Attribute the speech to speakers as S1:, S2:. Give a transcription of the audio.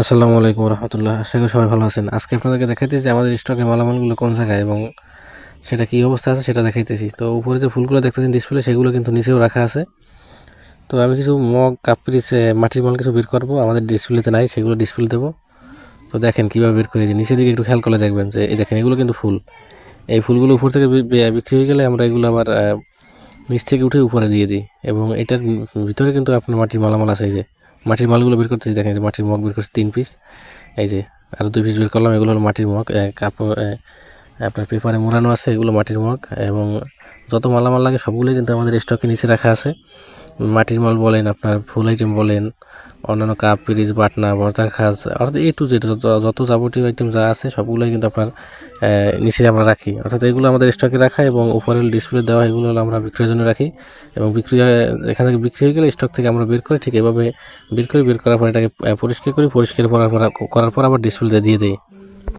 S1: আসসালামু আলাইকুম রহমতুল্লাহ। আশা করি সবাই ভালো আছেন। আজকে আপনাদেরকে দেখাইতেছি যে আমাদের স্টকের মালামালগুলো কোন জায়গায় এবং সেটা কী অবস্থা আছে সেটা দেখাইতেছি। তো উপরে যে ফুলগুলো দেখতেছেন ডিসপ্লে সেগুলো কিন্তু নিচেও রাখা আছে। তো আমি কিছু মগ কাপ পিরিচ মাটির মাল কিছু বের করব। আমাদের ডিসপ্লেতে নাই, সেগুলো ডিসপ্লে দেবো। তো দেখেন কীভাবে বের করেছি নিচের দিকে একটু খেয়াল করে দেখবেন যে, এই দেখেন এগুলো কিন্তু ফুল। এই ফুলগুলো উপর থেকে বিক্রি হয়ে গেলে আমরা এগুলো আবার নিচ থেকে উঠে উপরে দিয়ে দিই। এবং এটার ভিতরে কিন্তু আপনার মাটির মালামাল আছে যে। মাটির মালগুলো বের করতেছি, দেখেন মাটির মগ বের করছি তিন পিস এই যে আরও দুই পিস বের করলাম, এগুলো হলো মাটির মগ। কাপড় আপনার পেপারে মোড়ানো আছে, এগুলো মাটির মগ। এবং যত মালামাল লাগে সবগুলোই কিন্তু আমাদের স্টকে নিচে রাখা আছে। মাটির মাল বলেন, আপনার ফুল আইটেম বলেন, অন্যান্য কাপ পিরিচ বাটনা বর্তার খাস অর্থাৎ এ টু জেড যত যাবতীয় আইটেম যা আছে সবগুলোই কিন্তু আপনার নিচে আমরা রাখি। অর্থাৎ এগুলো আমাদের স্টকে রাখা এবং উপরে ডিসপ্লে দেওয়া এগুলো আমরা বিক্রয়ের জন্য রাখি। এবং বিক্রি এখান থেকে বিক্রি হয়ে গেলে স্টক থেকে আমরা বের করে ঠিক এভাবে বের করে, বের করার পর এটাকে পরিষ্কার করি। পরিষ্কার করার পর করার পর আবার ডিসপ্লেতে দিয়ে দিই।